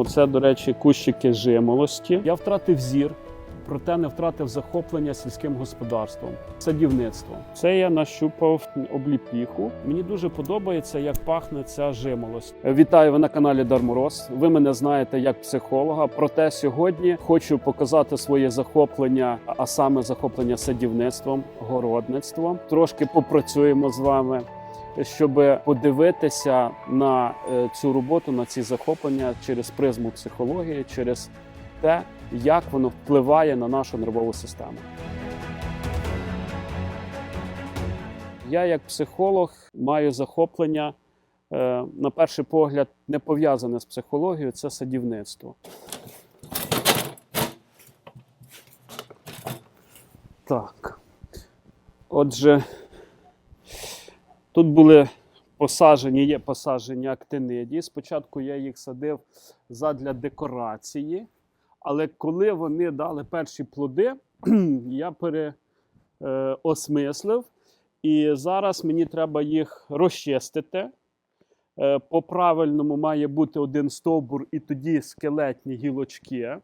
Оце, до речі, кущики жимолості. Я втратив зір, проте не втратив захоплення сільським господарством, садівництвом. Це я нащупав обліпіху. Мені дуже подобається, як пахне ця жимолость. Вітаю ви на каналі Дармороз. Ви мене знаєте як психолога. Проте сьогодні хочу показати своє захоплення, а саме захоплення садівництвом, городництвом. Трошки попрацюємо з вами щоб подивитися на е, цю роботу, на ці захоплення через призму психології, через те, як воно впливає на нашу нервову систему. Я, як психолог, маю захоплення, е, на перший погляд, не пов'язане з психологією, це садівництво. Так. Отже, Тут були посаджені, є посаджені актинидії. Спочатку я їх садив задля декорації, але коли вони дали перші плоди, я переосмислив. І зараз мені треба їх розчистити. Е, По-правильному має бути один стовбур і тоді скелетні гілочки.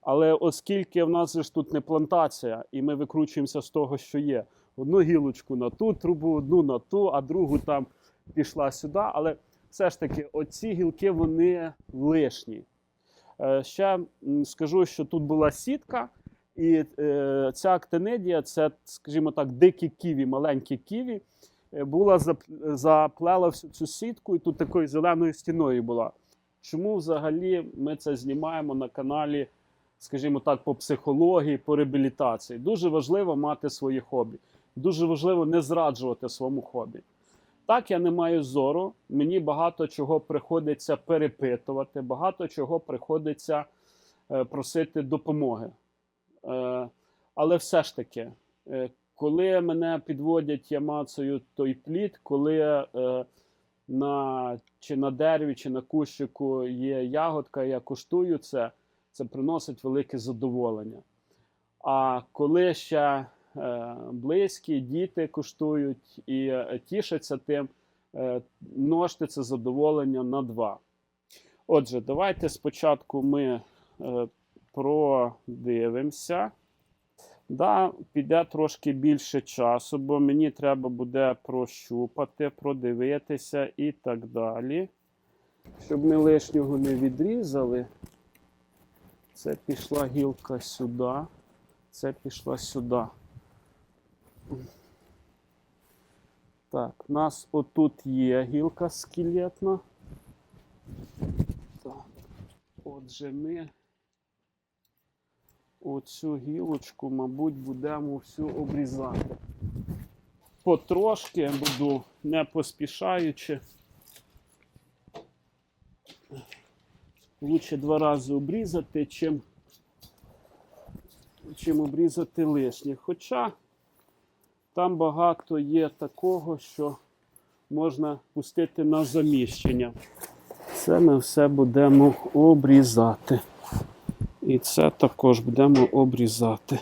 Але оскільки в нас ж тут не плантація, і ми викручуємося з того, що є, одну гілочку на ту трубу, одну на ту, а другу там пішла сюди. Але все ж таки, оці гілки вони лишні. Е, Ще скажу, що тут була сітка, і е, ця актинидія, це, скажімо так, дикі ківі, маленькі ківі, е, була заплела всю цю сітку, і тут такою зеленою стіною була. Чому взагалі ми це знімаємо на каналі, скажімо так, по психології, по реабілітації? Дуже важливо мати свої хобі. Дуже важливо не зраджувати своєму хобі. Так, я не маю зору, мені багато чого приходиться перепитувати, багато чого приходиться е, просити допомоги. Е, але все ж таки, е, коли мене підводять, я мацаю той плід, коли на, чи на дереві, чи на кущику є ягодка, я куштую це, це приносить велике задоволення. А коли ще близькі, діти куштують і е, тішаться тим, е, множте це задоволення на два. Отже, давайте спочатку ми е, продивимося. Да, піде трошки більше часу, бо мені треба буде прощупати, продивитися і так далі. Щоб ми лишнього не відрізали. Це пішла гілка сюди, це пішла сюди. Так, у нас отут є гілка скелетна. Отже, ми оцю гілочку, мабуть, будемо всю обрізати. Потрошки буду не поспішаючи. Лучше два рази обрізати, чим, чим обрізати лишнє. Хоча там багато є такого, що можна пустити на заміщення. Це ми все будемо обрізати. І це також будемо обрізати.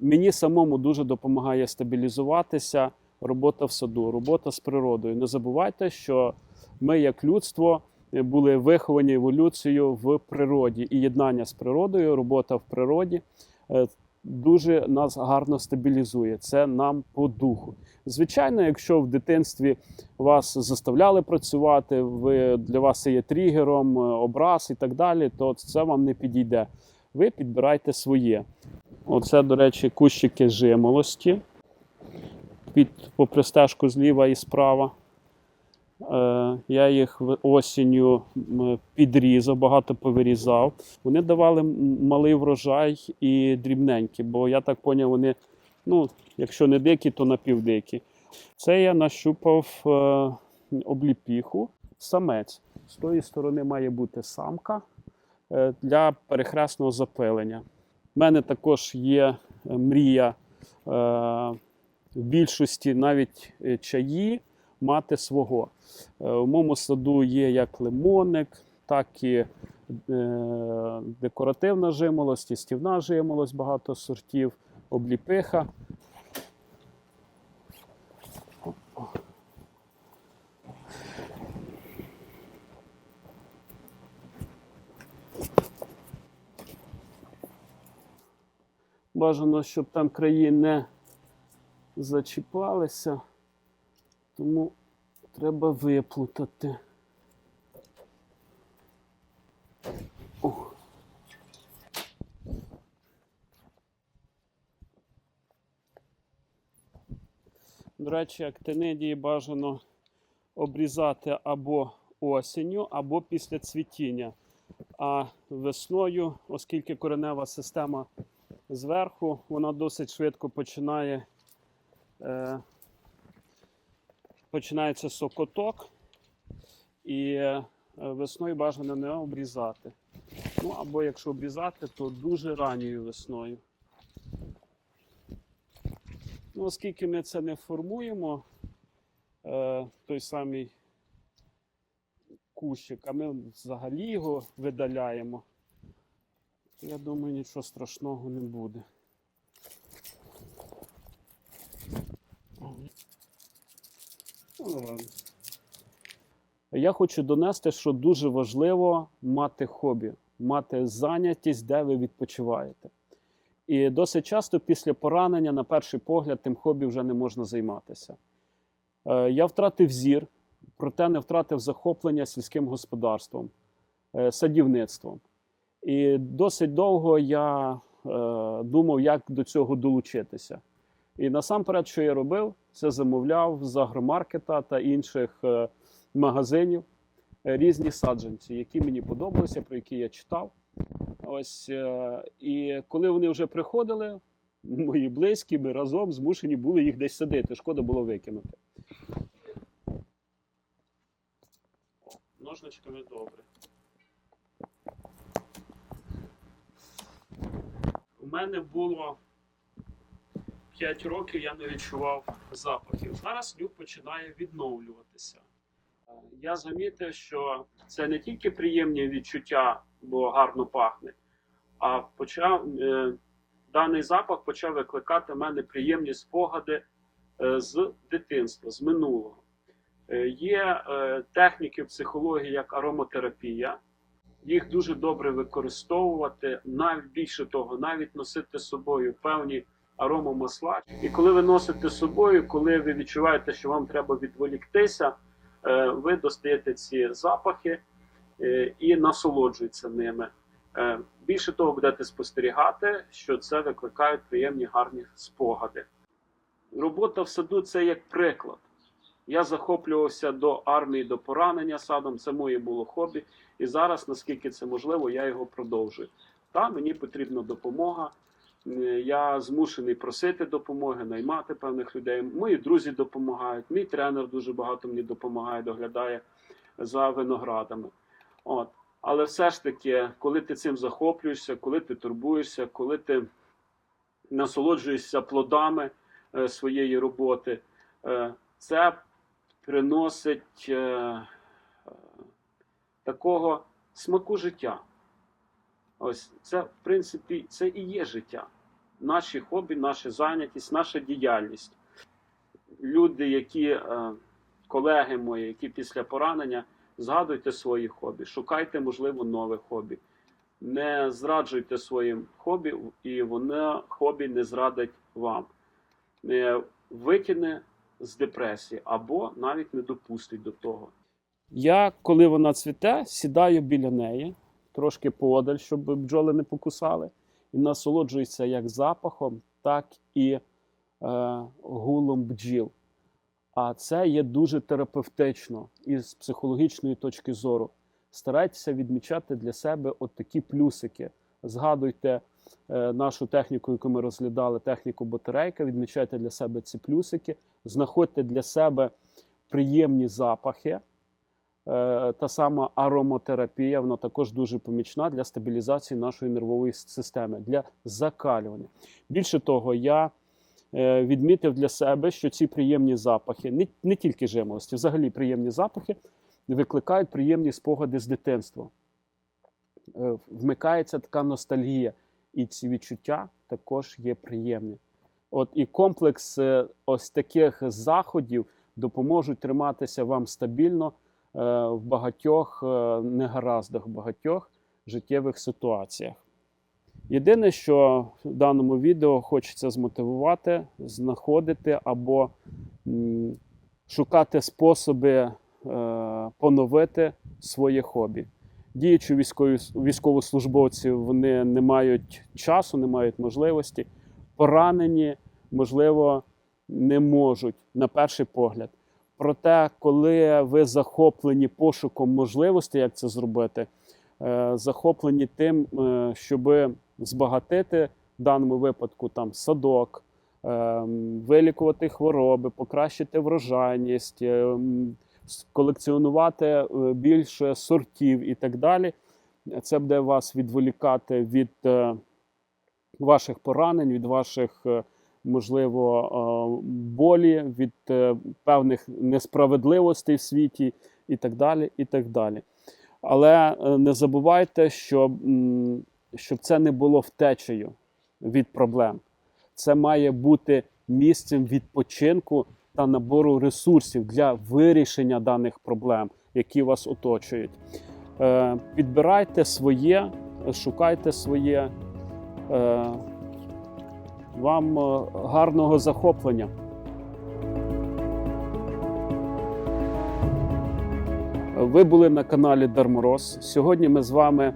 Мені самому дуже допомагає стабілізуватися робота в саду, робота з природою. Не забувайте, що ми, як людство, були виховані еволюцією в природі і єднання з природою, робота в природі е, дуже нас гарно стабілізує. Це нам по духу. Звичайно, якщо в дитинстві вас заставляли працювати, ви для вас є тригером, е, образ і так далі, то це вам не підійде. Ви підбирайте своє. Оце, до речі, кущики жимолості. Під попри стежку зліва і справа. Е, Я їх осінню підрізав, багато повирізав. Вони давали малий врожай і дрібненькі, бо я так поняв, вони, ну, якщо не дикі, то напівдикі. Це я нащупав е, обліпіху, самець. З тої сторони має бути самка е, для перехресного запилення. У мене також є мрія в більшості навіть чаї мати свого. Е, У моєму саду є як лимонник, так і е, декоративна жимолость, і стівна жимолость, багато сортів, обліпиха. Бажано, щоб там краї не зачіпалися тому треба виплутати. До речі, актинидії бажано обрізати або осінню, або після цвітіння. А весною, оскільки коренева система зверху, вона досить швидко починає. Е, починається сокоток, і е, весною бажано не обрізати. Ну або якщо обрізати, то дуже ранньою весною. Ну, оскільки ми це не формуємо, е, той самий кущик, а ми взагалі його видаляємо, то я думаю, нічого страшного не буде. Ну, ладно. Я хочу донести, що дуже важливо мати хобі, мати зайнятість, де ви відпочиваєте. І досить часто після поранення, на перший погляд, тим хобі вже не можна займатися. Е, Я втратив зір, проте не втратив захоплення сільським господарством, е, садівництвом. І досить довго я е, думав, як до цього долучитися. І насамперед, що я робив, це замовляв з агромаркета та інших е, магазинів е, різні саджанці, які мені подобалися, про які я читав. Ось е, і коли вони вже приходили, мої близькі, ми разом змушені були їх десь садити. Шкода було викинути. Ножничками добре. У мене було 5 років, я не відчував запахів. Зараз нюх починає відновлюватися. Е, Я замітив, що це не тільки приємні відчуття, бо гарно пахне, а почав, е, даний запах почав викликати в мене приємні спогади е, з дитинства, з минулого. Е, є е, техніки психології, як ароматерапія. Їх дуже добре використовувати, навіть більше того, навіть носити з собою певні аромамасла. І коли ви носите з собою, коли ви відчуваєте, що вам треба відволіктися, е, ви достаєте ці запахи е, і насолоджуєтеся ними. Е, Більше того, будете спостерігати, що це викликає приємні гарні спогади. Робота в саду це як приклад. Я захоплювався до армії, до поранення садом, це моє було хобі. І зараз, наскільки це можливо, я його продовжую. Та мені потрібна допомога. Е, Я змушений просити допомоги, наймати певних людей. Мої друзі допомагають. Мій тренер дуже багато мені допомагає, доглядає за виноградами. От. Але все ж таки, коли ти цим захоплюєшся, коли ти турбуєшся, коли ти насолоджуєшся плодами е, своєї роботи, е, це приносить е, е, такого смаку життя. Ось це, в принципі, це і є життя. Наші хобі, наша зайнятість, наша діяльність. Люди, які, е, колеги мої, які після поранення, згадуйте свої хобі, шукайте, можливо, нове хобі. Не зраджуйте своїм хобі, і воно хобі не зрадить вам. Не викине з депресії або навіть не допустить до того. Я, коли вона цвіте, сідаю біля неї, трошки подаль, щоб бджоли не покусали, і насолоджуюся як запахом, так і е, гулом бджіл. А це є дуже терапевтично із психологічної точки зору. Старайтеся відмічати для себе от такі плюсики. Згадуйте е, нашу техніку, яку ми розглядали, техніку батарейка. Відмічайте для себе ці плюсики, знаходьте для себе приємні запахи. Е, Та сама ароматерапія, вона також дуже помічна для стабілізації нашої нервової системи, для закалювання. Більше того, я е, відмітив для себе, що ці приємні запахи, не, не тільки жимолості, взагалі приємні запахи викликають приємні спогади з дитинства. Е, Вмикається така ностальгія, і ці відчуття також є приємні. От і комплекс ось таких заходів допоможуть триматися вам стабільно в багатьох е, негараздах, в багатьох життєвих ситуаціях. Єдине, що в даному відео хочеться змотивувати, знаходити або шукати способи е, поновити своє хобі. Діючі військові військовослужбовці вони не мають часу, не мають можливості. Поранені, можливо, не можуть на перший погляд. Проте, коли ви захоплені пошуком можливостей, як це зробити, е, захоплені тим, е, щоб збагатити в даному випадку там садок, е, вилікувати хвороби, покращити врожайність, колекціонувати більше сортів і так далі. Це буде вас відволікати від ваших поранень, від ваших, можливо, е, болі, від е, певних несправедливостей в світі і так далі. і так далі. Але е, не забувайте, що, щоб це не було втечею від проблем. Це має бути місцем відпочинку та набору ресурсів для вирішення даних проблем, які вас оточують. Підбирайте своє, шукайте своє. Вам е, гарного захоплення. Ви були на каналі Дармороз. Сьогодні ми з вами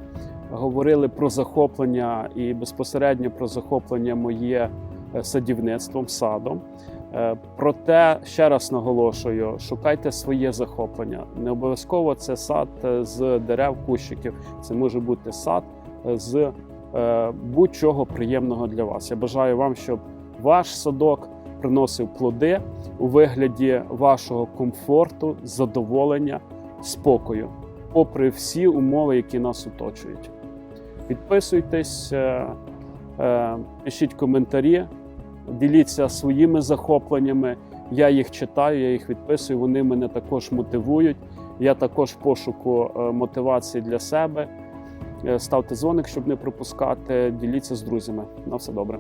говорили про захоплення і безпосередньо про захоплення моє е, садівництвом, садом. Е, Проте ще раз наголошую: шукайте своє захоплення. Не обов'язково це сад з дерев, кущиків. Це може бути сад з будь-чого приємного для вас. Я бажаю вам, щоб ваш садок приносив плоди у вигляді вашого комфорту, задоволення, спокою, попри всі умови, які нас оточують. Підписуйтесь, е, е, пишіть коментарі, діліться своїми захопленнями. Я їх читаю, я їх відписую. Вони мене також мотивують. Я також пошуку е, мотивації для себе. Е, Ставте дзвоник, щоб не пропускати. Діліться з друзями. На все добре.